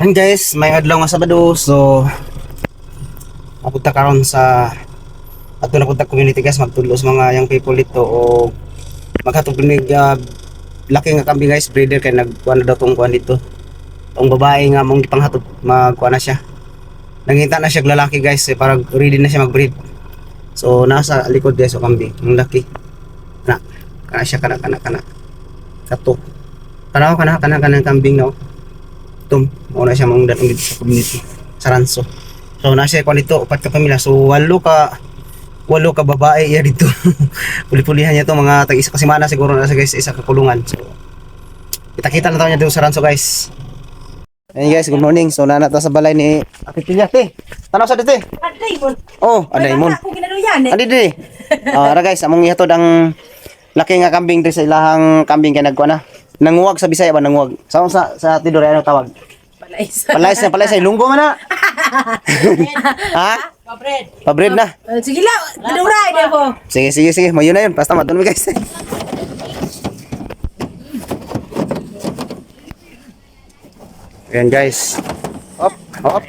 Han guys, may adlaw nga Sabado so napunta karon sa ato na punta community guys magtudlo mga young people dito o maghatog pinig uh, laki nga kambing guys breeder kay nagkuha na daw tong kuan dito. Tong babae nga mong gipanghatog magkuha na siya. Nangita na siya lalaki guys eh, parang ready na siya magbreed. So nasa likod guys o kambing ang laki. Kana kana siya kana kana kana. Kato kana kana kana kana kambing no tum mo na siya mong datong dito sa community sa ranso so na siya kung dito upat ka pamilya so walo ka walo ka babae iya dito puli-pulihan niya to mga tag isa kasi mana siguro na sa guys isa ka kulungan so kita-kita na tayo niya dito sa ranso guys Ayun guys, good morning. So nana ta sa balay ni Ate Pilya, te. Tanaw sa dito. Aday mo. Oh, aday mon. Eh. Andi di. Ah, ara guys, among ihatod ang laki nga kambing diri sa ilahang kambing kay nagkuha na. Nanguwag sa Bisaya ba nanguwag? Sa sa sa Tidore ano tawag? Palaisa. Palay sa palay sa lunggo man na. ha? Pabred. Pabread na. Uh, sige lang, tinuray na ko. Sige, sige, sige. Mayo na yun. Basta matun mi guys. Ayan guys. Hop, hop.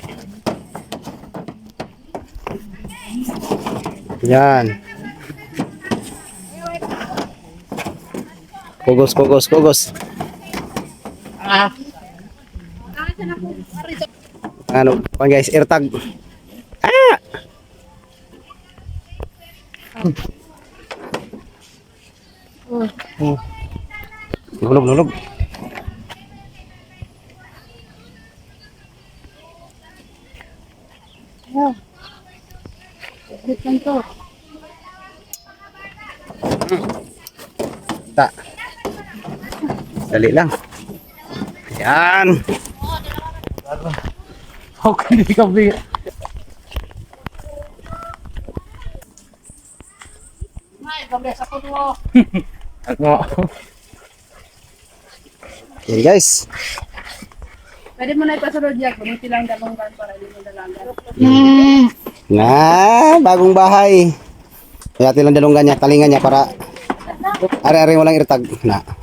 Yan. Pogos, pogos, pogos. Ah. Ano, pan guys, airtag. Ah! Oh. Lulog, lulog. Oh. Ah. Dito. Tak. Dali lang. Ayan. Okay, hindi ka bi. Ako. Ayan guys. Pwede mo na ipasunod yan hindi lang dalunggan para hindi mo dalagan. Na, bagong bahay. Kaya tilang dalunggan niya, talingan niya para ari-ari walang irtag. Na.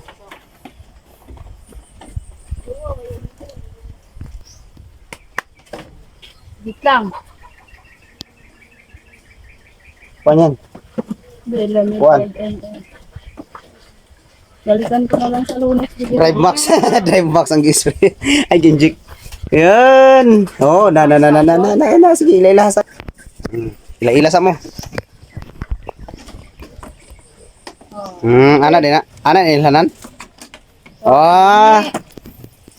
Dik lang. Kuan yan. Bela ni Kuwan. Fred and uh, Balikan ko na lang sa lunes. Drive max. Drive max ang gispray. Ay, ginjik. Yan. Oh, na na na na na na na na. Sige, ilailasa. Hmm. Ilailasa mo. Hmm, ana din na. Ana din lanan. Oh.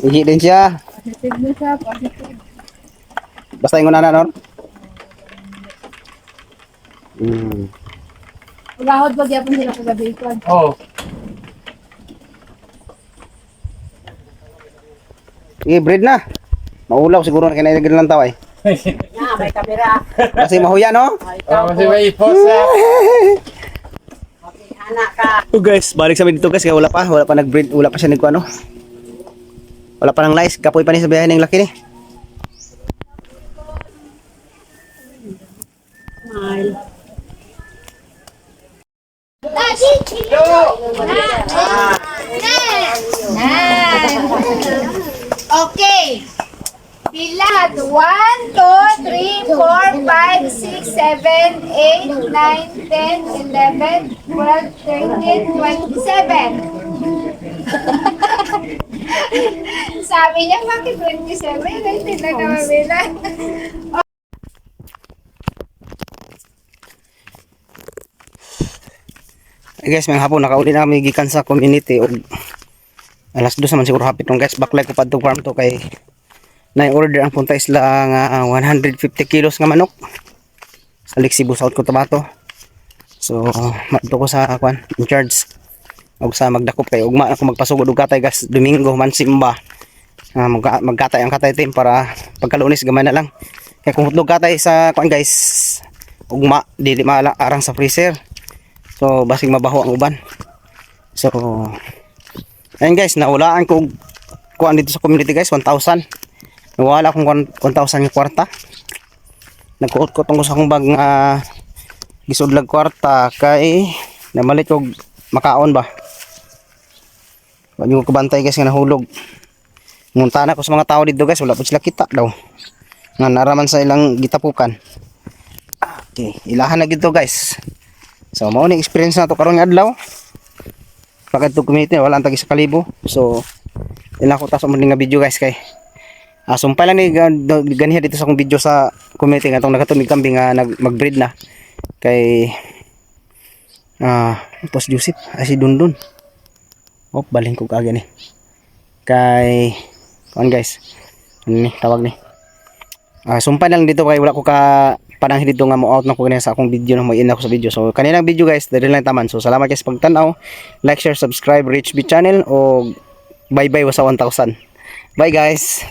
Igi din siya. Positive na siya, positive. Basta ingon ana non. Hmm. Pagahod ba gyapon sila kagabi ko. Oh. Sige, breed na. Maulaw siguro na kinailigid lang tao eh. Na, may kamera. Kasi mahuya no? Oh, kasi may iposa. Anak ka. So guys, balik sa amin dito guys, kaya wala pa, wala pa nag-breed, wala pa siya nagko ano. Wala pa ng lice, kapoy pa ni sa biyahe ng laki ni. Smile. Okay. Bilat. 1, 2, 3, 4, 5, 6, 7, 8, 9, 10, 11, 12, 13, 27. Sabi niya, bakit 27? Hindi na naman bilang. Hey guys, may hapon nakauli na kami gikan sa community og alas dos naman siguro hapit nung guys, backlight ko pa itong farm to kay na order ang punta isla nga ah, 150 kilos nga manok sa Lake Cebu South Cotabato. So, madto ko sa kwan, in charge og sa magdakop kay ugma ako magpasugod og katay gas Domingo man simba. Ah, mag magkatay ang katay team para pagkalunis gamay na lang. Kaya kung hutlog katay sa kwan guys, ugma dili mala arang sa freezer. So, basig mabaho ang uban. So, ayun guys, naulaan ko kuan dito sa community guys, 1,000. Nawala akong 1,000 yung kwarta. Nagkuot ko tungkol sa akong bag nga gisudlag kwarta kay namalit ko makaon ba. Wala yung kabantay guys nga nahulog. Munta na ko sa mga tao dito guys, wala po sila kita daw. Nga naraman sa ilang gitapukan. Okay, ilahan na gito guys. So mao ni experience na to karon nga adlaw. Bakit to community wala ang sa kalibo. So ilang ko ta sa mga video guys kay Ah, sumpay lang ni ganiha dito sa akong video sa community nga tong nagatumig kambing nga nag magbreed na kay ah tos Joseph ay si Dundun. Oh, baling ko kaga ni. Kay kuan guys. Ano ni tawag ni? Ah, sumpay lang dito kay wala ko ka panang dito nga mo out na ko kanina sa akong video na mo in ako sa video. So kaninang video guys, dali lang taman. So salamat guys pagtan-aw. Like, share, subscribe Rich B channel o bye bye sa 1000. Bye guys.